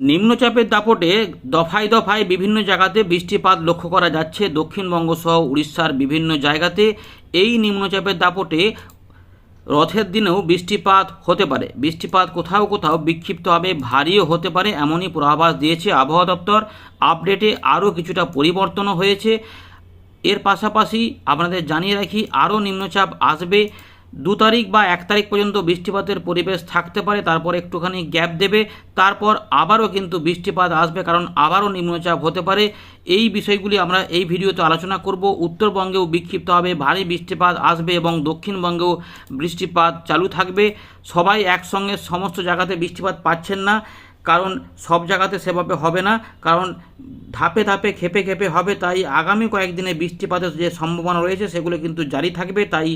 নিম্নচাপের দাপটে দফায় দফায় বিভিন্ন জায়গাতে বৃষ্টিপাত লক্ষ্য করা যাচ্ছে। দক্ষিণবঙ্গ সহ উড়িষ্যার বিভিন্ন জায়গাতে এই নিম্নচাপের দাপটে রথের দিনেও বৃষ্টিপাত হতে পারে। বৃষ্টিপাত কোথাও কোথাও বিক্ষিপ্তভাবে ভারীও হতে পারে এমনই পূর্বাভাস দিয়েছে আবহাওয়া দপ্তর। আপডেটে আরও কিছুটা পরিবর্তনও হয়েছে। এর পাশাপাশি আপনাদের জানিয়ে রাখি, আরও নিম্নচাপ আসবে। দু তারিখ বা এক তারিখ পর্যন্ত বৃষ্টিপাতের পরিবেশ থাকতে পারে, তারপর একটুখানি গ্যাপ দেবে, তারপর আবারও কিন্তু বৃষ্টিপাত আসবে, কারণ আবারও নিম্নচাপ হতে পারে। এই বিষয়গুলি আমরা এই ভিডিওতে আলোচনা করব। উত্তরবঙ্গেও বিক্ষিপ্ত হবে, ভারী বৃষ্টিপাত আসবে এবং দক্ষিণবঙ্গেও বৃষ্টিপাত চালু থাকবে। সবাই একসঙ্গে সমস্ত জায়গাতে বৃষ্টিপাত পাচ্ছেন না, কারণ সব জায়গাতে সেভাবে হবে না, কারণ ধাপে ধাপে খেপে খেপে হবে। তাই আগামী কয়েকদিনে বৃষ্টিপাতের যে সম্ভাবনা রয়েছে, সেগুলো কিন্তু জারি থাকবে। তাই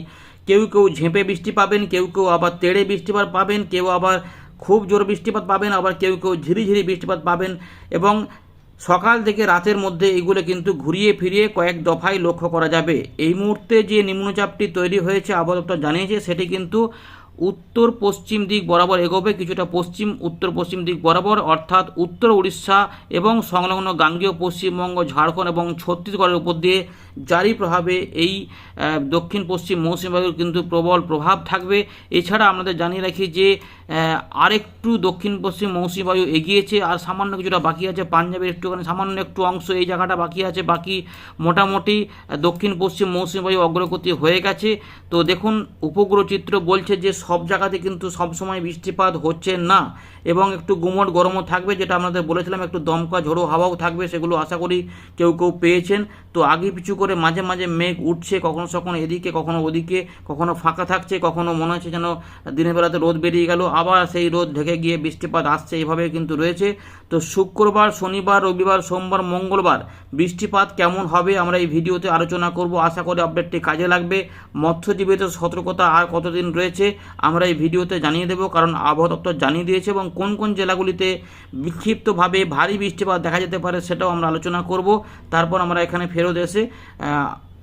কেউ কেউ ঝেঁপে বৃষ্টি পাবেন, কেউ কেউ আবার তেড়ে বৃষ্টিপাত পাবেন, কেউ আবার খুব জোর বৃষ্টিপাত পাবেন, আবার কেউ কেউ ঝিরিঝিরি বৃষ্টিপাত পাবেন এবং সকাল থেকে রাতের মধ্যে এগুলো কিন্তু ঘুরিয়ে ফিরিয়ে কয়েক দফায় লক্ষ্য করা যাবে। এই মুহূর্তে যে নিম্নচাপটি তৈরি হয়েছে, আবহাওয়া জানিয়েছে, সেটি কিন্তু উত্তর পশ্চিম দিক বরাবর এগোবে, কিছুটা পশ্চিম, উত্তর পশ্চিম দিক বরাবর, অর্থাৎ উত্তর উড়িষ্যা এবং সংলগ্ন গাঙ্গেয়, পশ্চিমবঙ্গ, ঝাড়খণ্ড এবং ছত্তিশগড়ের উপর দিয়ে জারি প্রভাবে এই দক্ষিণ পশ্চিম মৌসুমী বায়ুর কিন্তু প্রবল প্রভাব থাকবে। এছাড়া আমাদের জানিয়ে রাখি যে আরেকটু দক্ষিণ পশ্চিম মৌসুমী বায়ু এগিয়েছে, আর সামান্য কিছুটা বাকি আছে। পাঞ্জাবের একটুখানি সামান্য একটু অংশ এই জায়গাটা বাকি আছে, বাকি মোটামুটি দক্ষিণ পশ্চিম মৌসুমী বায়ু অগ্রগতি হয়ে গেছে। তো দেখুন, উপগ্রহ চিত্র বলছে যে সব জায়গাতে কিন্তু সবসময় বৃষ্টিপাত হচ্ছে না। এবং একটু গুমট গরমও থাকবে, যেটা আপনাদের বলেছিলাম, একটু দমকা ঝোড়ো হাওয়াও থাকবে, সেগুলো আশা করি কেউ কেউ পেয়েছেন। তো আগে পিছু করে মাঝে মাঝে মেঘ উঠছে, কখনো কখনো এদিকে, কখনো ওদিকে, কখনো ফাঁকা থাকছে, কখনো মনে হচ্ছে যেন দিনের বেলাতে রোদ বেরিয়ে গেল, আবার সেই রোদ ঢেকে গিয়ে বৃষ্টিপাত আসছে এইভাবে কিন্তু রয়েছে। তো শুক্রবার, শনিবার, রবিবার, সোমবার, মঙ্গলবার বৃষ্টিপাত কেমন হবে আমরা এই ভিডিওতে আলোচনা করব। আশা করি আপডেটটি কাজে লাগবে। মৎস্যজীবীদের সতর্কতা আর কতদিন রয়েছে আমরা এই ভিডিওতে জানিয়ে দেব কারণ আবহাওয়া দপ্তর জানিয়ে দিয়েছে এবং কোন কোন জেলাগুলিতে বিক্ষিপ্তভাবে ভারী বৃষ্টিপাত দেখা যেতে পারে সেটাও আমরা আলোচনা করব। তারপর আমরা এখানে ফেরত এসে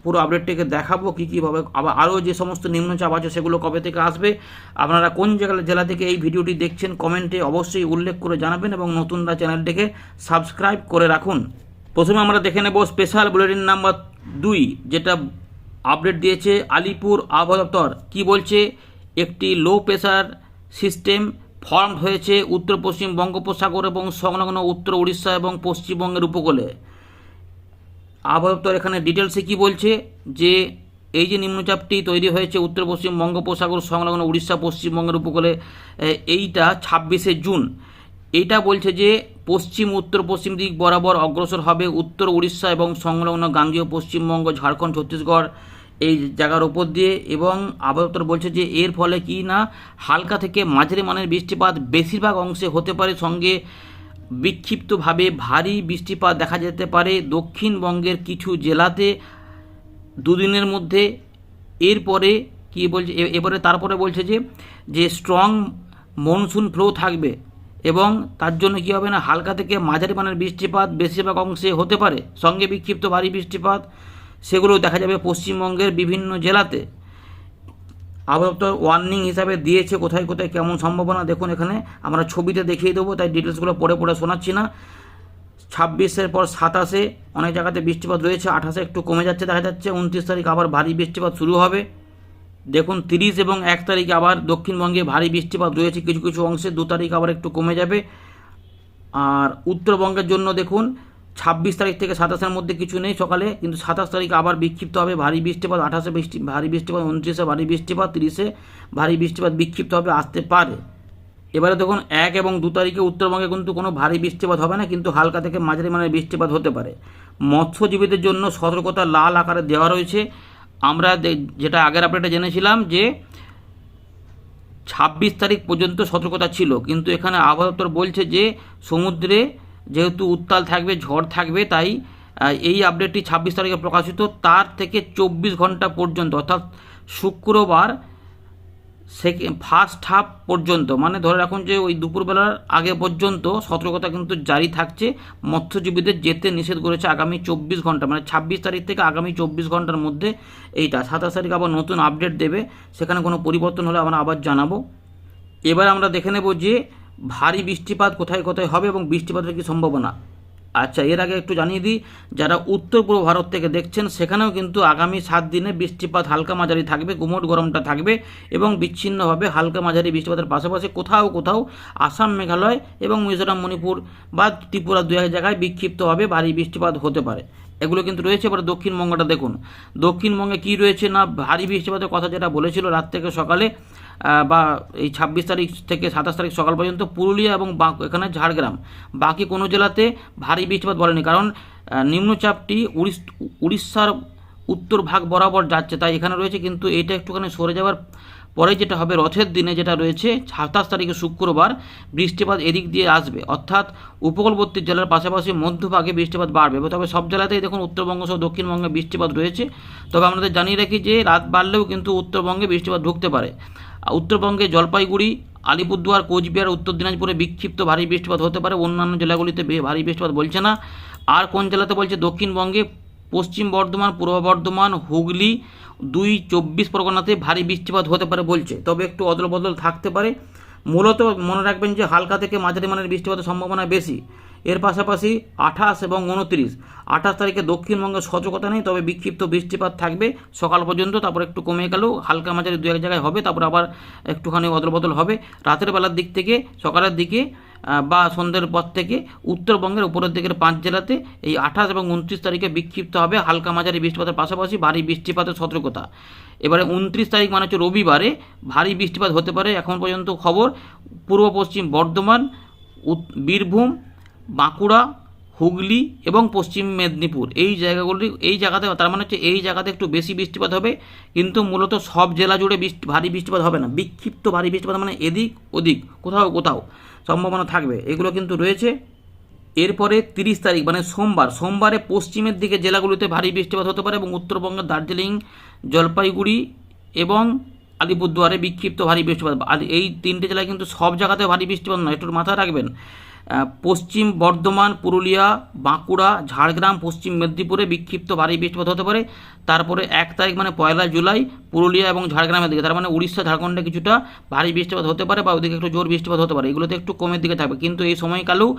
পুরো আপডেটটিকে দেখাবো কী কীভাবে, আবার আরও যে সমস্ত নিম্নচাপ আছে সেগুলো কবে থেকে আসবে, আপনারা কোন জায়গা জেলা থেকে এই ভিডিওটি দেখছেন কমেন্টে অবশ্যই উল্লেখ করে জানাবেন এবং নতুনরা চ্যানেলটিকে সাবস্ক্রাইব করে রাখুন। প্রথমে আমরা দেখে নেব স্পেশাল বুলেটিন নাম্বার দুই, যেটা আপডেট দিয়েছে আলিপুর আবহাওয়া দপ্তর। কী বলছে? একটি লো প্রেশার সিস্টেম ফর্ম হয়েছে উত্তর, পশ্চিম বঙ্গোপসাগর এবং সংলগ্ন উত্তর উড়িষ্যা এবং পশ্চিমবঙ্গের উপকূলে। আবহাওয়া এখানে ডিটেলসে কি বলছে? যে এই যে নিম্নচাপটি তৈরি হয়েছে উত্তর, পশ্চিম বঙ্গোপসাগর, সংলগ্ন উড়িষ্যা পশ্চিমবঙ্গের উপকূলে এইটা ছাব্বিশে জুন। এইটা বলছে যে পশ্চিম, উত্তর, পশ্চিম দিক বরাবর অগ্রসর হবে উত্তর উড়িষ্যা এবং সংলগ্ন গাঙ্গীয় পশ্চিমবঙ্গ, ঝাড়খণ্ড, ছত্তিশগড় এই জায়গার ওপর দিয়ে এবং আবহাওয়া বলছে যে এর ফলে কি না হালকা থেকে মাঝারি মানের বৃষ্টিপাত বেশিরভাগ অংশে হতে পারে। সঙ্গে বিক্ষিপ্তভাবে ভারী বৃষ্টিপাত দেখা যেতে পারে দক্ষিণবঙ্গের কিছু জেলাতে দুদিনের মধ্যে। এরপরে কি বলছে? এবারে তারপরে বলছে যে যে স্ট্রং মনসুন ফ্লো থাকবে এবং তার জন্য কী হবে না? হালকা থেকে মাঝারি মানের বৃষ্টিপাত বেশিরভাগ অংশে হতে পারে। সঙ্গে বিক্ষিপ্ত ভারী বৃষ্টিপাত সেগুলো দেখা যাবে পশ্চিমবঙ্গের বিভিন্ন জেলাতে। আবহাওয়া ওয়ার্নিং হিসাবে দিয়েছে কোথায় কোথায় কেমন সম্ভাবনা। দেখুন এখানে আমরা ছবিতে দেখিয়ে দেবো, তাই ডিটেলসগুলো পড়ে পড়ে শোনাচ্ছি না। ছাব্বিশের পর সাতাশে অনেক জায়গাতে বৃষ্টিপাত রয়েছে, আঠাশে একটু কমে যাচ্ছে, দেখা যাচ্ছে উনত্রিশ তারিখ আবার ভারী বৃষ্টিপাত শুরু হবে। দেখুন তিরিশ এবং এক তারিখে আবার দক্ষিণবঙ্গে ভারী বৃষ্টিপাত রয়েছে, কিছু কিছু অংশে দু তারিখ আবার একটু কমে যাবে। আর উত্তরবঙ্গের জন্য দেখুন ছাব্বিশ তারিখ থেকে সাতাশের মধ্যে কিছু নেই সকালে, কিন্তু সাতাশ তারিখে আবার বিক্ষিপ্ত হবে। ভারী বৃষ্টিপাত আঠাশে বৃষ্টি, ভারী বৃষ্টিপাত উনত্রিশে, ভারী বৃষ্টিপাত তিরিশে, ভারী বৃষ্টিপাত বিক্ষিপ্ত হবে, আসতে পারে। এবারে দেখুন, এক এবং দু তারিখে উত্তরবঙ্গে কিন্তু কোনো ভারী বৃষ্টিপাত হবে না, কিন্তু হালকা থেকে মাঝারি মানের বৃষ্টিপাত হতে পারে। মৎস্যজীবীদের জন্য সতর্কতা লাল আকারে দেওয়া রয়েছে। আমরা যেটা আগের আপডেটে জেনেছিলাম যে, ছাব্বিশ তারিখ পর্যন্ত সতর্কতা ছিল, কিন্তু এখানে আবহাওয়া দপ্তর বলছে যে, সমুদ্রে যেহেতু উত্তাল থাকবে, ঝড় থাকবে, তাই এই আপডেটটি ছাব্বিশ তারিখে প্রকাশিত, তার থেকে চব্বিশ ঘণ্টা পর্যন্ত, অর্থাৎ শুক্রবার ফার্স্ট হাফ পর্যন্ত মানে ধরে রাখুন যে ওই দুপুরবেলার আগে পর্যন্ত সতর্কতা কিন্তু জারি থাকছে, মৎস্যজীবীদের যেতে নিষেধ করেছে আগামী চব্বিশ ঘণ্টা মানে ছাব্বিশ তারিখ থেকে আগামী চব্বিশ ঘণ্টার মধ্যে এইটা, সাতাশ তারিখ আবার নতুন আপডেট দেবে, সেখানে কোনো পরিবর্তন হলে আমরা আবার জানাব। এবার আমরা দেখে নেব যে ভারী বৃষ্টিপাত কোথায় কোথায় হবে এবং বৃষ্টিপাতের কি সম্ভাবনা? আচ্ছা এর আগে একটু জানিয়ে দিই, যারা উত্তর পূর্ব ভারত থেকে দেখছেন, সেখানেও কিন্তু আগামী সাত দিনে বৃষ্টিপাত হালকা মাঝারি থাকবে, গুমট গরমটা থাকবে এবং বিচ্ছিন্নভাবে হালকা মাঝারি বৃষ্টিপাতের পাশাপাশি কোথাও কোথাও আসাম, মেঘালয় এবং মিজোরাম, মণিপুর বা ত্রিপুরা দু এক জায়গায় বিক্ষিপ্তভাবে ভারী বৃষ্টিপাত হতে পারে। এগুলো কিন্তু রয়েছে, এবার দক্ষিণবঙ্গটা দেখুন। দক্ষিণবঙ্গে কি রয়েছে না ভারী বৃষ্টিপাতের কথা যেটা বলেছিল রাত থেকে সকালে বা এই ছাব্বিশ তারিখ থেকে সাতাশ তারিখ সকাল পর্যন্ত পুরুলিয়া এবং এখানে ঝাড়গ্রাম। বাকি কোনো জেলাতে ভারী বৃষ্টিপাত বলেনি, কারণ নিম্নচাপটি উড়িষ- উড়িষ্যার উত্তর ভাগ বরাবর যাচ্ছে, তাই এখানে রয়েছে, কিন্তু এটা একটুখানি সরে যাওয়ার পরে যেটা হবে রথের দিনে যেটা রয়েছে, সাতাশ তারিখে শুক্রবার বৃষ্টিপাত এদিক দিয়ে আসবে। অর্থাৎ উপকূলবর্তী জেলার পাশাপাশি মধ্যভাগে বৃষ্টিপাত বাড়বে। তবে সব জেলাতেই দেখুন উত্তরবঙ্গ সহ দক্ষিণবঙ্গে বৃষ্টিপাত রয়েছে। তবে আমাদের জানিয়ে রাখি যে রাত বাড়লেও কিন্তু উত্তরবঙ্গে বৃষ্টিপাত ঢুকতে পারে। উত্তরবঙ্গে জলপাইগুড়ি, আলিপুরদুয়ার, কোচবিহার, উত্তর দিনাজপুরে বিক্ষিপ্ত ভারী বৃষ্টিপাত হতে পারে। অন্যান্য জেলাগুলিতে ভারী বৃষ্টিপাত বলছে না। আর কোন জেলাতে বলছে? দক্ষিণবঙ্গে, পশ্চিম বর্ধমান, পূর্ব বর্ধমান, হুগলি, দুই চব্বিশ পরগনাতে ভারী বৃষ্টিপাত হতে পারে বলছে। তবে একটু অদল বদল থাকতে পারে। মূলত মনে রাখবেন যে হালকা থেকে মাঝারি মানের বৃষ্টিপাতের সম্ভাবনা বেশি। এর পাশাপাশি আঠাশ এবং উনত্রিশ। আঠাশ তারিখে দক্ষিণবঙ্গে সচকতা নেই, তবে বিক্ষিপ্ত বৃষ্টিপাত থাকবে। সকাল পর্যন্ত, তারপর একটু কমে গেলেও হালকা মাঝারি দু এক জায়গায় হবে, তারপর আবার একটুখানি অদল বদল হবে। রাতের বেলার দিক থেকে, সকালের দিকে বা সন্ধ্যের পর থেকে, উত্তরবঙ্গের উপরের দিকের পাঁচ জেলাতে এই আঠাশ এবং উনত্রিশ তারিখে বিক্ষিপ্ত হবে হালকা মাঝারি বৃষ্টিপাতের পাশাপাশি ভারী বৃষ্টিপাতের সতর্কতা। এবারে উনত্রিশ তারিখ মানে হচ্ছে রবিবারে ভারী বৃষ্টিপাত হতে পারে। এখন পর্যন্ত খবর, পূর্ব পশ্চিম বর্ধমান বীরভূম বাঁকুড়া, হুগলি এবং পশ্চিম মেদিনীপুর। এই জায়গাগুলি, এই জায়গাতে, তার মানে হচ্ছে এই জায়গাতে একটু বেশি বৃষ্টিপাত হবে, কিন্তু মূলত সব জেলা জুড়ে বৃষ্টি, ভারী বৃষ্টিপাত হবে না। বিক্ষিপ্ত ভারী বৃষ্টিপাত মানে এদিক ওদিক, কোথাও কোথাও সম্ভাবনা থাকবে। এগুলো কিন্তু রয়েছে। এরপরে তিরিশ তারিখ মানে সোমবার, সোমবারে পশ্চিমের দিকে জেলাগুলিতে ভারী বৃষ্টিপাত হতে পারে এবং উত্তরবঙ্গের দার্জিলিং, জলপাইগুড়ি এবং আলিপুরদুয়ারে বিক্ষিপ্ত ভারী বৃষ্টিপাত। আর এই তিনটে জেলায় কিন্তু সব জায়গাতে ভারী বৃষ্টিপাত নয়, একটু মাথায় রাখবেন। পশ্চিম বর্ধমান, পুরুলিয়া, বাঁকুড়া, ঝাড়গ্রাম, পশ্চিম মেদিনীপুরে বিক্ষিপ্ত ভারী বৃষ্টিপাত হতে পারে। তারপরে এক তারিখ মানে পয়লা জুলাই পুরুলিয়া এবং ঝাড়গ্রামের দিকে, তার মানে উড়িষ্যা, ঝাড়খণ্ডে কিছুটা ভারী বৃষ্টিপাত হতে পারে বা ওদিকে একটু জোর বৃষ্টিপাত হতে পারে। এগুলোতে একটু কমের দিকে থাকবে। কিন্তু এই সময়কালেও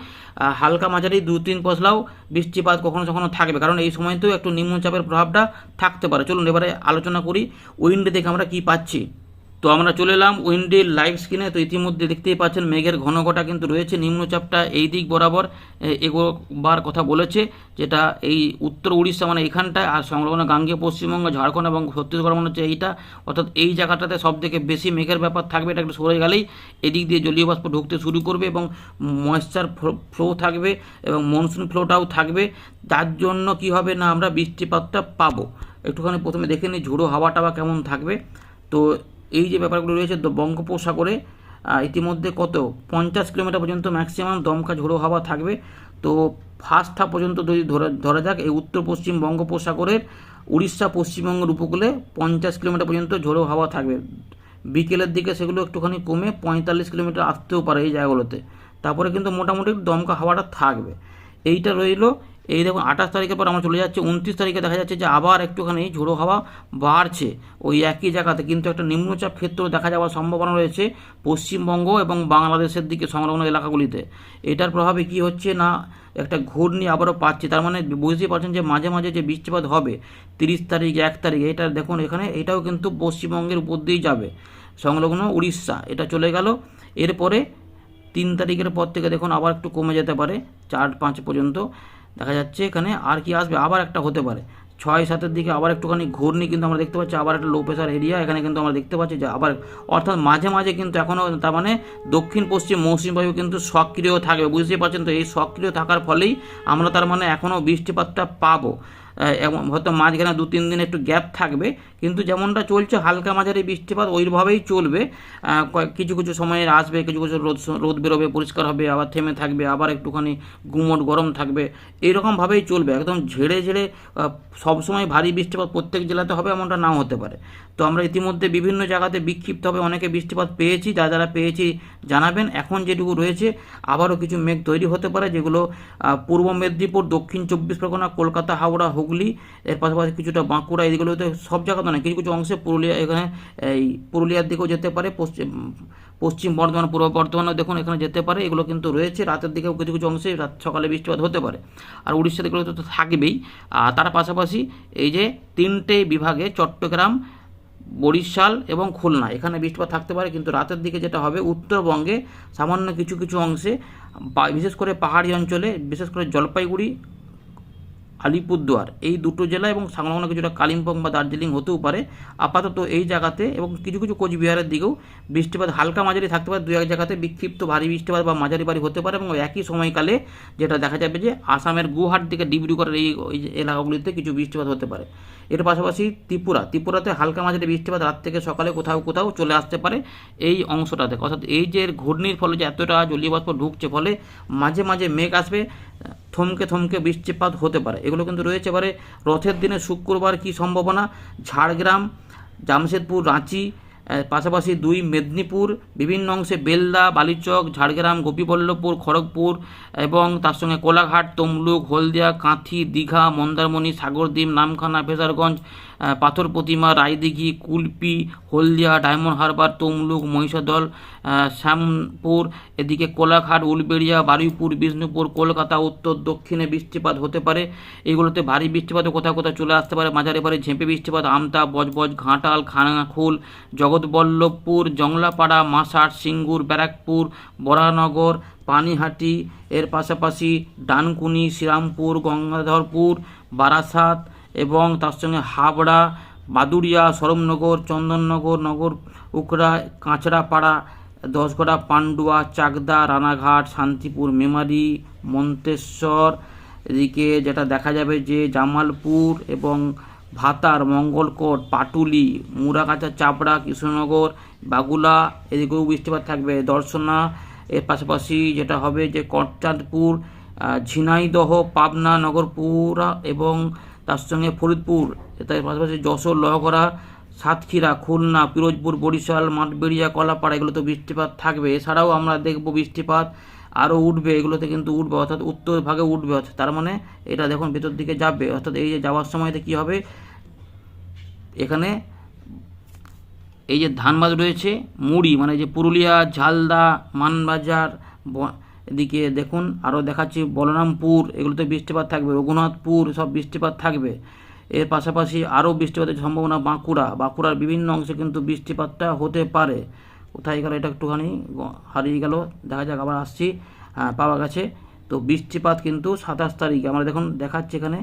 হালকা মাঝারি দু তিন পশলাও বৃষ্টিপাত কখনো কখনো থাকবে। কারণ এই সময়তেও একটু নিম্নচাপের প্রভাবটা থাকতে পারে। চলুন এবারে আলোচনা করি, উইন্ডে দেখে আমরা কি পাচ্ছি। তো আমরা চলে এলাম উইন্ডের লাইভ স্ক্রিনে। তো ইতিমধ্যে দেখতেই পাচ্ছেন, মেঘের ঘনঘটা কিন্তু রয়েছে। নিম্নচাপটা এই দিক বরাবর এগোবার কথা বলেছে, যেটা এই উত্তর উড়িষ্যা মানে এখানটায়, আর সংলগ্ন গাঙ্গে পশ্চিমবঙ্গ, ঝাড়খণ্ড এবং ছত্তিশগড় মনে হচ্ছে এইটা। অর্থাৎ এই জায়গাটাতে সব থেকে বেশি মেঘের ব্যাপার থাকবে, এটা একটু সরে গেলেই এদিক দিয়ে জলীয় বাষ্প ঢুকতে শুরু করবে এবং ময়েশ্চার ফ্লো থাকবে এবং মনসুন ফ্লোটাও থাকবে। তার জন্য কি হবে না আমরা বৃষ্টিপাতটা পাবো। একটুখানি প্রথমে দেখে নিই ঝোড়ো হাওয়া টাওয়া কেমন থাকবে। তো এই যে ব্যাপারগুলো রয়েছে বঙ্গোপসাগরে ইতিমধ্যে কত? পঞ্চাশ কিলোমিটার পর্যন্ত ম্যাক্সিমাম দমকা ঝোড়ো হাওয়া থাকবে। তো ফার্স্ট হাফ পর্যন্ত যদি ধরা যাক, এই উত্তর পশ্চিম বঙ্গোপসাগরের, উড়িষ্যা পশ্চিমবঙ্গের উপকূলে পঞ্চাশ কিলোমিটার পর্যন্ত ঝোড়ো হাওয়া থাকবে। বিকেলের দিকে সেগুলো একটুখানি কমে পঁয়তাল্লিশ কিলোমিটার আসতেও পারে এই জায়গাগুলোতে। তারপরে কিন্তু মোটামুটি দমকা হাওয়াটা থাকবে। এইটা রইল এই দেখুন, আঠাশ তারিখের পর আমরা চলে যাচ্ছি, উনত্রিশ তারিখে দেখা যাচ্ছে যে আবার একটুখানি ঝোড়ো হাওয়া বাড়ছে। ওই একই জায়গাতে কিন্তু একটা নিম্নচাপ ক্ষেত্র দেখা যাওয়ার সম্ভাবনা রয়েছে পশ্চিমবঙ্গ এবং বাংলাদেশের দিকে সংলগ্ন এলাকাগুলিতে। এটার প্রভাবে কি হচ্ছে না একটা ঘূর্ণি আবারও পাচ্ছি, তার মানে বুঝতেই পারছেন যে মাঝে মাঝে যে বৃষ্টিপাত হবে, তিরিশ তারিখ, এক তারিখ, এটা দেখুন এখানে, এটাও কিন্তু পশ্চিমবঙ্গের উপর দিয়েই যাবে। সংলগ্ন উড়িষ্যা, এটা চলে গেল। এরপরে তিন তারিখের পর থেকে দেখুন আবার একটু কমে যেতে পারে, চার পাঁচ পর্যন্ত। দেখা যাচ্ছে এখানে আর কি আসবে, আবার একটা হতে পারে। ছয় সাতের দিকে আবার একটুখানি ঘূর্ণি কিন্তু আমরা দেখতে পাচ্ছি, আবার একটা লো প্রেশার এরিয়া এখানে কিন্তু আমরা দেখতে পাচ্ছি যে আবার, অর্থাৎ মাঝে মাঝে কিন্তু এখনও তার মানে দক্ষিণ পশ্চিম মৌসুমী বায়ু কিন্তু সক্রিয় থাকবে। বুঝতে পারছেন তো, এই সক্রিয় থাকার ফলেই আমরা তার মানে এখনও বৃষ্টিপাতটা পাবো। হয়তো মাঝখানে দু তিন দিন একটু গ্যাপ থাকবে, কিন্তু যেমনটা চলছে, হালকা মাঝারি বৃষ্টিপাত ওইভাবেই চলবে। কিছু কিছু সময়ে আসবে, কিছু কিছু রোদ রোদ বেরোবে, পরিষ্কার হবে, আবার থেমে থাকবে, আবার একটুখানি গুমট গরম থাকবে এইরকমভাবেই চলবে, একদম ঝেড়ে ঝেড়ে সবসময় ভারী বৃষ্টিপাত প্রত্যেক জেলাতে হবে এমনটা নাও হতে পারে। তো আমরা ইতিমধ্যে বিভিন্ন জায়গাতে বিক্ষিপ্ত হবে অনেকে বৃষ্টিপাত পেয়েছি, যা যারা পেয়েছি জানাবেন। এখন যেটুকু রয়েছে, আবারও কিছু মেঘ তৈরি হতে পারে, যেগুলো পূর্ব মেদিনীপুর, দক্ষিণ চব্বিশ পরগনা, কলকাতা, হাওড়া, হুগলি হুগলি এর পাশাপাশি কিছুটা বাঁকুড়া এইগুলোতে সব জায়গাতে নয় কিছু কিছু অংশে পুরুলিয়া, এখানে এই পুরুলিয়ার দিকেও যেতে পারে, পশ্চিম পশ্চিম বর্ধমান, পূর্ব বর্ধমানও দেখুন এখানে যেতে পারে, এগুলো কিন্তু রয়েছে, রাতের দিকেও কিছু কিছু অংশে রাত সকালে বৃষ্টিপাত হতে পারে। আর উড়িষ্যা দিকেও তো থাকবেই। আর তার পাশাপাশি এই যে তিনটে বিভাগে চট্টগ্রাম, বরিশাল এবং খুলনা, এখানে বৃষ্টিপাত থাকতে পারে, কিন্তু রাতের দিকে যেটা হবে উত্তরবঙ্গে সামান্য কিছু কিছু অংশে বিশেষ করে পাহাড়ি অঞ্চলে, বিশেষ করে জলপাইগুড়ি আলিপুরদুয়ার। এই দুটো জেলা এবং সংলগ্ন কিছুটা কালিম্পং বা দার্জিলিং হতেও পারে। আপাতত এই জায়গাতে এবং কিছু কিছু কোচবিহারের দিকেও বৃষ্টিপাত হালকা মাঝারি থাকতে পারে। দু এক জায়গাতে বিক্ষিপ্ত ভারী বৃষ্টিপাত বা মাঝারি ভারী হতে পারে এবং একই সময়কালে যেটা দেখা যাবে যে আসামের গুয়াহাট দিকে ডিব্রুগড়ের এই এলাকাগুলিতে কিছু বৃষ্টিপাত হতে পারে। এর পাশাপাশি ত্রিপুরা। ত্রিপুরাতে হালকা মাঝারি বৃষ্টিপাত রাত থেকে সকালে কোথাও কোথাও চলে আসতে পারে এই অংশটাতে। অর্থাৎ এই যে ঘূর্ণির ফলে যে এতটা জলীয় বাষ্প ঢুকছে, ফলে মাঝে মাঝে মেঘ আসবে। থমকে থমকে বৃষ্টিপাত হতে পারে। এগুলো কিন্তু রয়েছে। এবারে রথের দিনে শুক্রবার কি সম্ভাবনা? ঝাড়গ্রাম, জামশেদপুর, রাঁচি পাশাপাশি দুই মেদিনীপুর, বিভিন্ন অংশে বেলদা, বালিচক, ঝাড়গ্রাম, গোপীবল্লভপুর, খড়গপুর এবং তার সঙ্গে কোলাঘাট, তমলুক, হলদিয়া, কাঁথি, দীঘা, মন্দারমণি, সাগরদ্বীপ, নামখানা ফেজারগঞ্জ পাথর প্রতিমা, রায়দিঘি, কুলপি, হলদিয়া, ডায়মন্ড হারবার, তমলুক, মহিষাদল শ্যামপুর, এদিকে কোলাঘাট, উলবেড়িয়া, বারুইপুর, বিষ্ণুপুর, কলকাতা, উত্তর, দক্ষিণে বৃষ্টিপাত হতে পারে। এগুলোতে ভারী বৃষ্টিপাতও কোথাও কোথাও চলে আসতে পারে। মাঝারি পারে ঝেঁপে বৃষ্টিপাত, আমতা, বজবজ, ঘাটাল, খানাখুল, জগৎবল্লভপুর, জংলাপাড়া মাসাট সিঙ্গুর, ব্যারাকপুর, বরানগর, পানিহাটি, এর পাশাপাশি ডানকুনি, শ্রীরামপুর, গঙ্গাধরপুর, বারাসাত এবং তার সঙ্গে হাবড়া, বাদুড়িয়া সরমনগর চন্দননগর, নগর উকড়া কাঁচড়াপাড়া দশগড়া, পান্ডুয়া, চাকদা, রানাঘাট, শান্তিপুর, মেমারি, মন্তেশ্বর, এদিকে যেটা দেখা যাবে যে জামালপুর এবং ভাতার, মঙ্গলকোট, পাটুলি মুরাকাছা চাপড়া, কৃষ্ণনগর, বাগুলা, এদিকেও বৃষ্টিপাত থাকবে। দর্শনা, এর পাশাপাশি যেটা হবে যে কটচাঁদপুর ঝিনাইদহ, পাবনা, নগরপুরা এবং তার সঙ্গে ফরিদপুর তার পাশাপাশি যশোর, লহগড়া, সাতক্ষীরা, খুলনা, পিরোজপুর, বরিশাল, মাঠবেড়িয়া, কলাপাড়া, এগুলোতে বৃষ্টিপাত থাকবে। এছাড়াও আমরা দেখব বৃষ্টিপাত আরও উঠবে, এগুলোতে কিন্তু উঠবে, অর্থাৎ উত্তর ভাগে উঠবে, অর্থাৎ তার মানে এটা দেখুন ভেতর দিকে যাবে। অর্থাৎ এই যে যাওয়ার সময়তে কী হবে? এখানে এই যে ধানবাদ রয়েছে, মুড়ি মানে যে পুরুলিয়া, ঝালদা, মানবাজার এদিকে দেখুন আরও দেখাচ্ছি বলরামপুর এগুলোতে বৃষ্টিপাত থাকবে, রঘুনাথপুর, সব বৃষ্টিপাত থাকবে। এর পাশাপাশি আরও বৃষ্টিপাতের সম্ভাবনা বাঁকুড়া, বাঁকুড়ার বিভিন্ন অংশে কিন্তু বৃষ্টিপাতটা হতে পারে। কোথায় গেল এটা একটুখানি হারিয়ে গেল, দেখা যাক, আবার আসছি পাওয়া গেছে। তো বৃষ্টিপাত কিন্তু সাতাশ তারিখে, আমরা দেখুন, দেখাচ্ছি এখানে,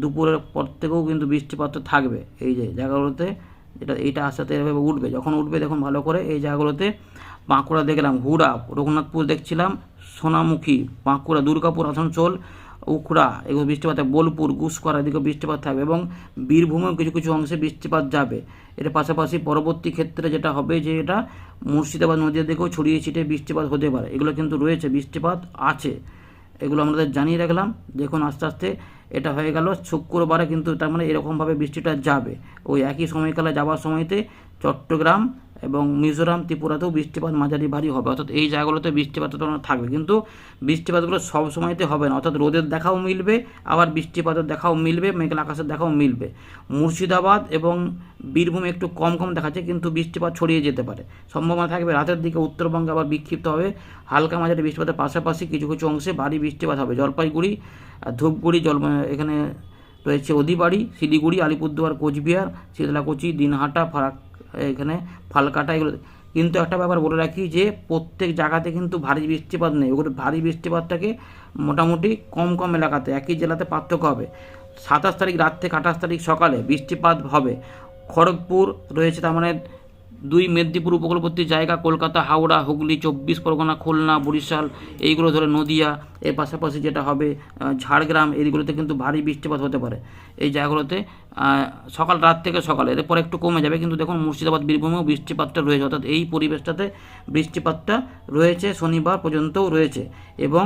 দুপুরের পর থেকেও কিন্তু বৃষ্টিপাত থাকবে। এই যে জায়গাগুলোতে, যেটা, এইটা আস্তে আস্তে এভাবে উঠবে, যখন উঠবে, দেখুন, ভালো করে এই জায়গাগুলোতে। বাঁকুড়া দেখলাম, হুড়া, রঘুনাথপুর দেখছিলাম, সোনামুখী, বাঁকুড়া, দুর্গাপুর, আসানসোল, উখড়া, এগুলো বৃষ্টিপাত থাকবে। বোলপুর, গুসকরা এদিকে বৃষ্টিপাত থাকবে এবং বীরভূমেও কিছু কিছু অংশে বৃষ্টিপাত যাবে। এর পাশাপাশি পরবর্তী ক্ষেত্রে যেটা হবে যে এটা মুর্শিদাবাদ নদীর দিকেও ছড়িয়ে ছিটিয়ে বৃষ্টিপাত হতে পারে। এগুলো কিন্তু রয়েছে, বৃষ্টিপাত আছে। এগুলো আমাদের জানিয়ে রাখলাম। দেখুন, আস্তে আস্তে এটা হয়ে গেল। শুক্রবারে কিন্তু তার মানে এরকমভাবে বৃষ্টিটা যাবে। ওই একই সময়কালে যাওয়ার সময়তে চট্টগ্রাম এবং মিজোরাম, ত্রিপুরাতেও বৃষ্টিপাত মাঝারি ভারী হবে। অর্থাৎ এই জায়গাগুলোতে বৃষ্টিপাত থাকবে। কিন্তু বৃষ্টিপাতগুলো সব সময়তে হবে না। অর্থাৎ রোদের দেখাও মিলবে, আবার বৃষ্টিপাতের দেখাও মিলবে, মেঘলা আকাশের দেখাও মিলবে। মুর্শিদাবাদ এবং বীরভূমে একটু কম কম দেখাচ্ছে, কিন্তু বৃষ্টিপাত ছড়িয়ে যেতে পারে। সম্ভাবনা থাকবে রাতের দিকে উত্তরবঙ্গে আবার বিক্ষিপ্ত হবে। হালকা মাঝারি বৃষ্টিপাতের পাশাপাশি কিছু কিছু অংশে ভারী বৃষ্টিপাত হবে। জলপাইগুড়ি ধূপগুড়ি, জল এখানে রয়েছে অদিবাড়ি শিলিগুড়ি, আলিপুরদুয়ার, কোচবিহার, শীতলাকুচি, দিনহাটা ফারাক এখানে ফালকাটা এগুলো। কিন্তু একটা ব্যাপার বলে রাখি যে, প্রত্যেক জায়গাতে কিন্তু ভারী বৃষ্টিপাত নেই। ওগুলো ভারী বৃষ্টিপাতটাকে মোটামুটি কম কম এলাকাতে, একই জেলাতে পার্থক্য হবে। সাতাশ তারিখ রাত থেকে আঠাশ তারিখ সকালে বৃষ্টিপাত হবে। খড়গপুর রয়েছে তার মানে দুই মেদিনীপুর উপকূলবর্তী জায়গা, কলকাতা, হাওড়া, হুগলি, চব্বিশ পরগনা, খুলনা, বরিশাল, এইগুলো ধরে নদিয়া, এর পাশাপাশি যেটা হবে ঝাড়গ্রাম, এইগুলোতে কিন্তু ভারী বৃষ্টিপাত হতে পারে। এই জায়গাগুলোতে সকাল রাত থেকে সকালে, এরপর একটু কমে যাবে, কিন্তু দেখুন মুর্শিদাবাদ, বীরভূমেও বৃষ্টিপাতটা রয়েছে, অর্থাৎ এই পরিবেশটাতে বৃষ্টিপাতটা রয়েছে, শনিবার পর্যন্তও রয়েছে। এবং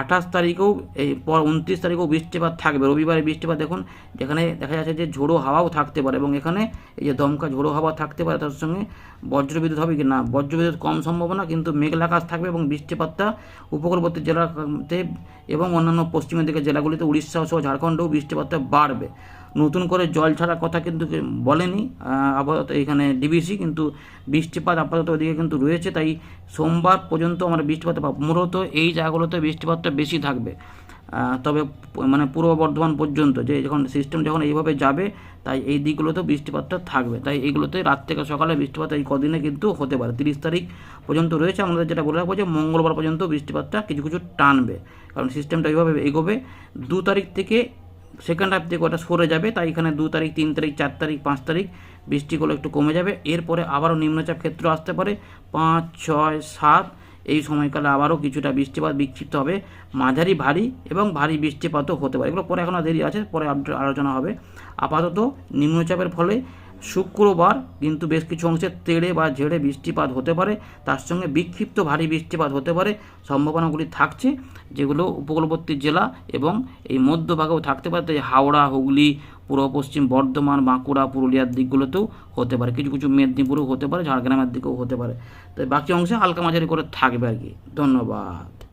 আঠাশ তারিখেও, এই পর উনত্রিশ তারিখেও বৃষ্টিপাত থাকবে। রবিবারে বৃষ্টিপাত দেখুন, যেখানে দেখা যাচ্ছে যে ঝোড়ো হাওয়াও থাকতে পারে এবং এখানে এই যে দমকা ঝোড়ো হাওয়া থাকতে পারে, তার সঙ্গে বজ্রবিদ্যুৎ হবে কি না বজ্রবিদ্যুৎ কম সম্ভাবনা, কিন্তু মেঘলা আকাশ থাকবে এবং বৃষ্টিপাতটা উপকূলবর্তী জেলাতে এবং অন্যান্য পশ্চিমের দিকে জেলাগুলিতে, উড়িষ্যা সহ ঝাড়খণ্ডেও বৃষ্টিপাতটা বাড়বে। নতুন করে জল ছাড়ার কথা কিন্তু বলেনি আপাতত এখানে ডিবিসি, কিন্তু বৃষ্টিপাত আপাতত ওদিকে কিন্তু রয়েছে, তাই সোমবার পর্যন্ত আমরা বৃষ্টিপাত পাবো মূলত এই জায়গাগুলোতে বৃষ্টিপাতটা বেশি থাকবে। তবে মানে পূর্ব বর্ধমান পর্যন্ত যে যখন সিস্টেম যখন এইভাবে যাবে, তাই এই দিকগুলোতেও বৃষ্টিপাতটা থাকবে। তাই এইগুলোতে রাত থেকে সকালে বৃষ্টিপাত এই কদিনে কিন্তু হতে পারে। তিরিশ তারিখ পর্যন্ত রয়েছে, আমাদের যেটা বলে রাখব যে মঙ্গলবার পর্যন্ত বৃষ্টিপাতটা কিছু কিছু টানবে। কারণ সিস্টেমটা এইভাবে এগোবে। দু তারিখ থেকে সেকেন্ড হাফ থেকে ওটা সরে যাবে, তাই এখানে দু তারিখ, তিন তারিখ, চার তারিখ, পাঁচ তারিখ বৃষ্টিগুলো একটু কমে যাবে। এরপরে আবারও নিম্নচাপ ক্ষেত্র আসতে পারে। পাঁচ, ছয়, সাত, এই সময়কালে আবারও কিছুটা বৃষ্টিপাত বিক্ষিপ্ত হবে। মাঝারি ভারী এবং ভারী বৃষ্টিপাতও হতে পারে। এগুলো পরে এখনও দেরি আছে, পরে আলোচনা হবে। আপাতত নিম্নচাপের ফলে শুক্রবার কিন্তু বেশ কিছু অংশে তেড়ে বা ঝেড়ে বৃষ্টিপাত হতে পারে। তার সঙ্গে বিক্ষিপ্ত ভারী বৃষ্টিপাত হতে পারে। সম্ভাবনাগুলি থাকছে, যেগুলো উপকূলবর্তী জেলা এবং এই মধ্যভাগেও থাকতে পারে। তাই হাওড়া, হুগলি, পূর্ব পশ্চিম, বর্ধমান, বাঁকুড়া, পুরুলিয়ার দিকগুলোতেও হতে পারে। কিছু কিছু মেদিনীপুরেও হতে পারে, ঝাড়গ্রামের দিকেও হতে পারে। তাই বাকি অংশে হালকা মাঝারি করে থাকবে আর কি। ধন্যবাদ।